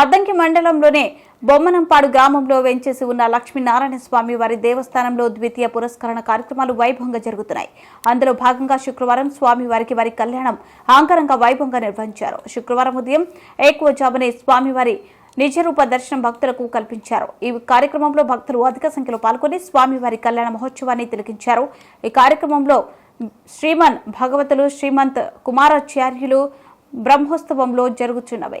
అద్దంకి మండలంలోనే బొమ్మనంపాడు గ్రామంలో వెంచేసి ఉన్న లక్ష్మీనారాయణ స్వామి వారి దేవస్థానంలో ద్వితీయ పురస్కరణ కార్యక్రమాలు వైభవంగా జరుగుతున్నాయి. అందులో భాగంగా శుక్రవారం స్వామి వారికి వారి కళ్యాణం ఆంకరంగా వైభవంగా నిర్వహించారు. శుక్రవారం ఉదయం ఎక్కువ జాబనే స్వామివారి నిజరూప దర్శనం భక్తులకు కల్పించారు. ఈ కార్యక్రమంలో భక్తులు అధిక సంఖ్యలో పాల్గొని స్వామివారి కళ్యాణ మహోత్సవాన్ని తిలకించారు. ఈ కార్యక్రమంలో శ్రీమన్ భగవతులు శ్రీమంత్ కుమారాచార్యులు బ్రహ్మోత్సవంలో జరుగుతున్నవి.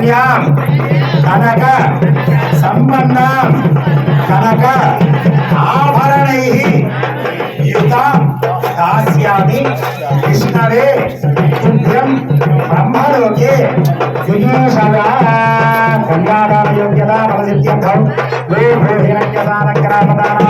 కన్యాం కనక సంబంధం. కనక ఆభరణై యుతాం దాస్యామి విష్ణవే తుభ్యం బ్రహ్మలోకే. జిగేషగా కన్యాదానయోగ్యతా ఫలసిద్ధ్యర్థం వే భూహిరణ్యదానగ్రామదానాని విద్యమహం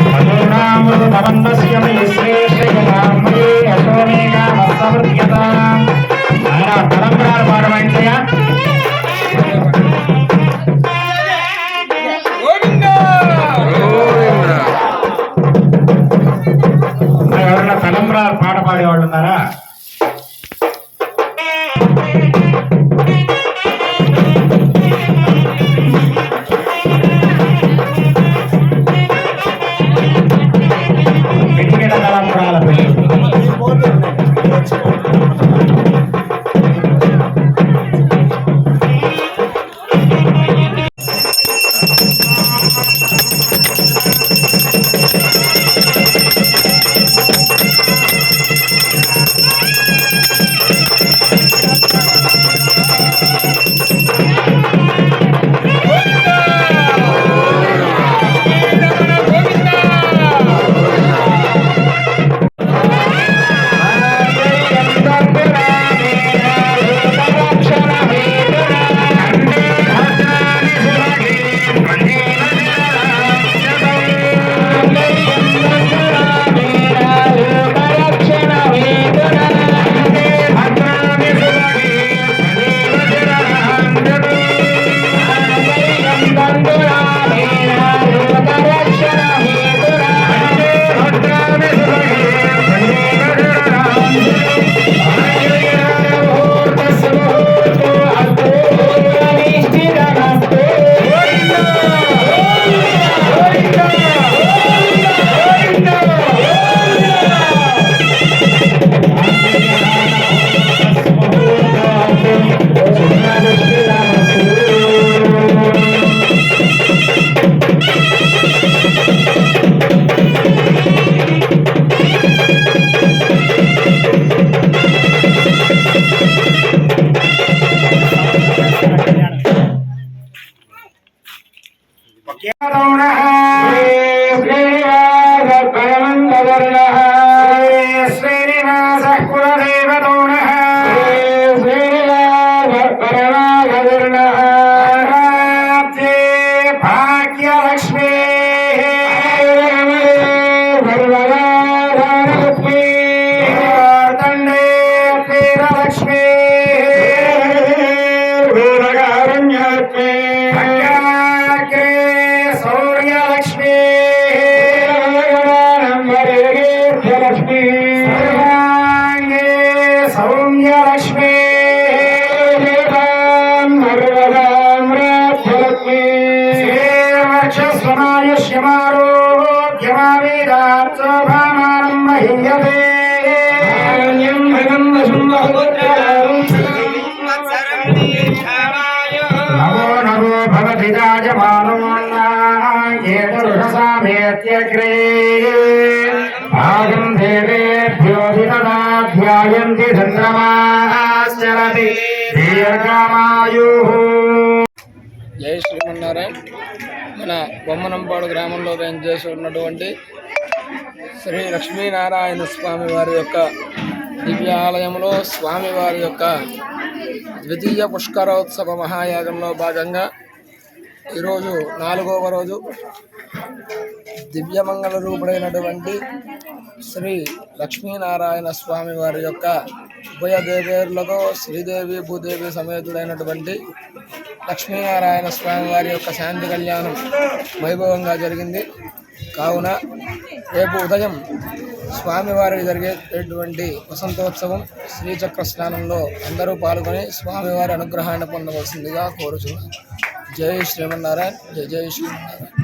పాట పాడేవాళ్ళు ఉన్నారా? శ్రీనివాస కులదేవతోణ సౌమ్యలక్ష్మి. సర్వాంగే సౌమ్యలక్ష్మి. క్షమారోగ్యమావేదార్థోభామానం మహియతే నమో నమో భవతి రాజమానోన్నాయేతరుషసామేత్యగ్రే దేవేభ్యోధితదాధ్యాయంతి చంద్రమాశ్చరతి దీర్ఘమాయు జై శ్రీమన్నారాయణ. మన బొమ్మనంపాడు గ్రామంలో చేసి ఉన్నటువంటి శ్రీ లక్ష్మీనారాయణ స్వామి వారి యొక్క దివ్య ఆలయంలో స్వామివారి యొక్క ద్వితీయ పుష్కరోత్సవ మహాయాగంలో భాగంగా ఈరోజు నాలుగవ రోజు దివ్యమంగళ రూపుడైనటువంటి శ్రీ లక్ష్మీనారాయణ స్వామి వారి యొక్క ఉభయ దేవేరులతో శ్రీదేవి భూదేవి సమేతుడైనటువంటి లక్ష్మీనారాయణ స్వామి వారి యొక్క శాంతి కళ్యాణం వైభవంగా జరిగింది. కావున రేపు ఉదయం స్వామివారికి జరిగేటటువంటి వసంతోత్సవం శ్రీచక్ర స్నానంలో అందరూ పాల్గొని స్వామివారి అనుగ్రహాన్ని పొందవలసిందిగా కోరుచున్నాను. జై శ్రీమన్నారాయణ జై జై శ్రీమన్నారాయణ